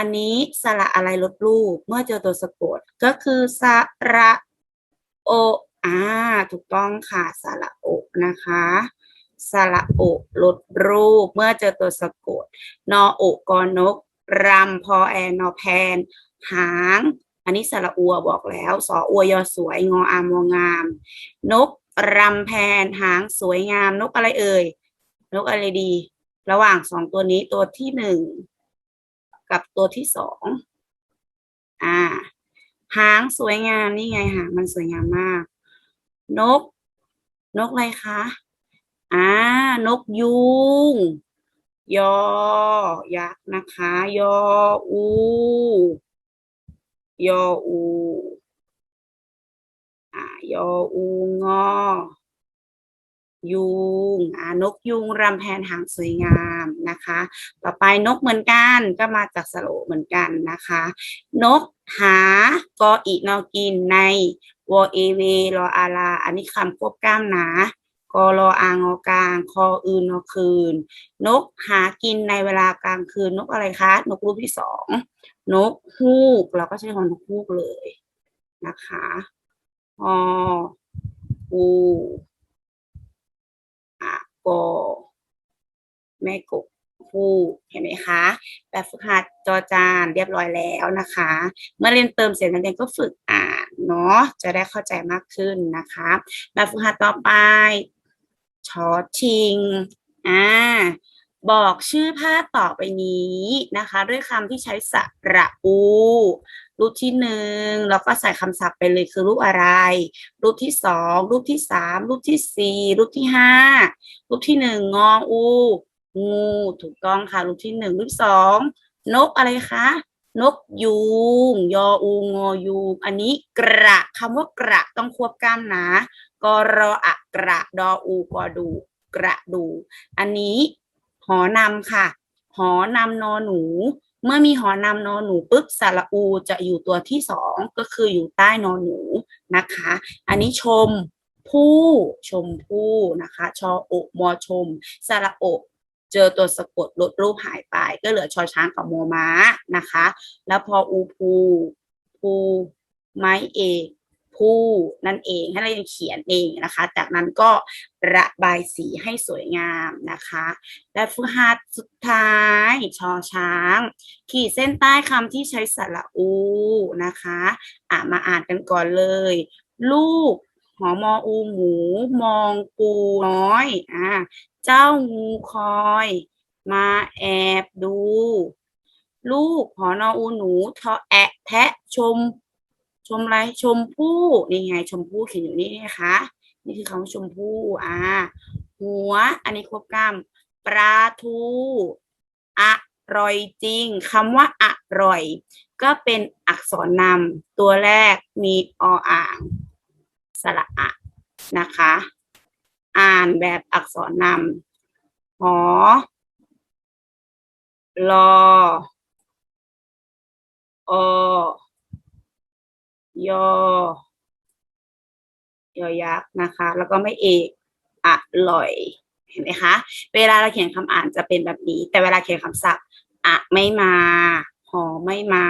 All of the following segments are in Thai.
อันนี้สระอะไรลดรูป เมื่อเจอตัวสะกด ก็คือสระโออ่าถูกต้องค่ะสระโอนะคะสระโอลดรูป เมื่อเจอตัวสะกด นอโอกอนกรำพอแอนนอแพน หาง อันนี้สระอัวบอกแล้วสออัวยอสวยงออามงาม นกรำแพน หางสวยงาม นกอะไรเอ่ย นกอะไรดี ระหว่างสองตัวนี้ตัวที่หนึ่ง กับตัวที่สองอ่า หางสวยงามนี่ไงหางมันสวยงามมาก นก นกอะไรคะอ่านกยูงยอ ยักษ์นะคะ ยออู ยออู อ่ายออูงอ ยุงนกยุงรำแพนหางสวยงามนะคะ ต่อไปนกเหมือนกันก็มาจากสโลเหมือนกันนะคะ นกหากออีนอกินในวอเอเวรออาลา อันนี้คำควบกล้ามนะกอรออางอกลาง คออื่นนอคืน นกหากินในเวลากลางคืน นกอะไรคะ นกรูปที่สอง นกฮูก เราก็ใช้คำนกฮูกเลยนะคะ ออูอะกอ แม่กบฮูกเห็นไหมคะแบบฝึกหัดจอจานเรียบร้อยแล้วนะคะ เมื่อเรียนเติมเสร็จนักเรียนก็ฝึกอ่านเนาะจะได้เข้าใจมากขึ้นนะคะแบบฝึกหัดต่อไปชอชิงอ่าบอกชื่อภาพต่อไปนี้นะคะ ด้วยคำที่ใช้สระอูรูปที่หนึ่งแล้วก็ใส่คำศัพท์ไปเลยคือรูปอะไร รูปที่สองรูปที่สามรูปที่สี่รูปที่ห้ารูปที่หนึ่งงออู งูถูกต้องค่ะ รูปที่หนึ่งรูปสองนกอะไรคะ นกยูงยออูงอยูงอันนี้กระคำว่ากระต้องควบกล้ามนะกรออะกระดออูกอดู กระดู อันนี้หอนำค่ะ หอนำนอหนู เมื่อมีหอนำนอหนูปุ๊บสระอูจะอยู่ตัวที่สองก็คืออยู่ใต้นอหนูนะคะ อันนี้ชมผู้ชมผู้นะคะ ชอโอมอชมสระโอ เจอตัวสะกดลดรูปหายไป ก็เหลือชอช้างกับโมม้านะคะ แล้วพออูภูภูไม้เอกผู้นั่นเองให้เรายังเขียนเองนะคะ จากนั้นก็ระบายสีให้สวยงามนะคะ และฝึกหัดสุดท้ายชอช้าง ขีดเส้นใต้คำที่ใช้สระอูนะคะ อะมาอ่านกันก่อนเลย ลูก หอมออูหมู มองปูน้อย อ่า เจ้างูคอย มาแอบดู ลูกหอนออูหนูทอแอะแทะชม ชมอะไรชมพู่นี่ไง ชมพู่เขียนอยู่นี่นะคะ นี่คือคำว่าชมพู่อ่า หัว อันนี้ควบกล้ามปลาทูอร่อยจริงคำว่าอร่อย ก็เป็นอักษรนำตัวแรกมีออ่าง สระอะนะคะ อ่านแบบอักษรนำหอลออยอยอยักษ์นะคะ แล้วก็ไม่เอกอร่อย เห็นไหมคะ เวลาเราเขียนคำอ่านจะเป็นแบบนี้ แต่เวลาเขียนคำศัพท์อะไม่มาหอไม่มา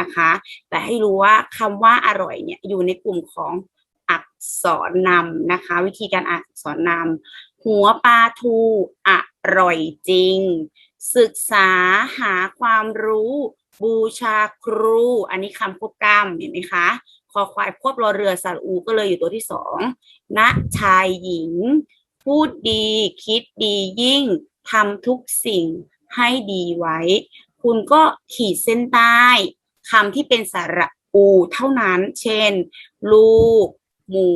นะคะ แต่ให้รู้ว่าคำว่าอร่อยเนี่ยอยู่ในกลุ่มของ อักษรนำนะคะ วิธีการอ่านอักษรนำหัวปลาทูอร่อยจริง ศึกษาหาความรู้บูชาครู อันนี้คำควบกล้ำเห็นไหมคะคอควายควบรอเรือสระอูก็เลยอยู่ตัวที่สองณชายหญิง พูดดี คิดดียิ่งทำทุกสิ่งให้ดีไว้ คุณก็ขีดเส้นใต้คำที่เป็นสระอูเท่านั้น เช่น ลูก หมู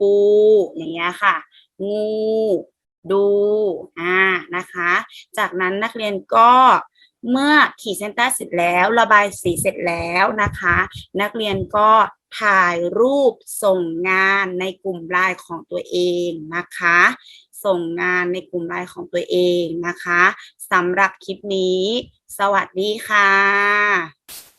ปูอย่างเงี้ยค่ะ งู ดูอ่านะคะ จากนั้นนักเรียนก็เมื่อขีดเส้นใต้เสร็จแล้วระบายสีเสร็จแล้วนะคะ นักเรียนก็ถ่ายรูปส่งงานในกลุ่มไลน์ของตัวเองนะคะ ส่งงานในกลุ่มไลน์ของตัวเองนะคะสำหรับคลิปนี้ สวัสดีค่ะ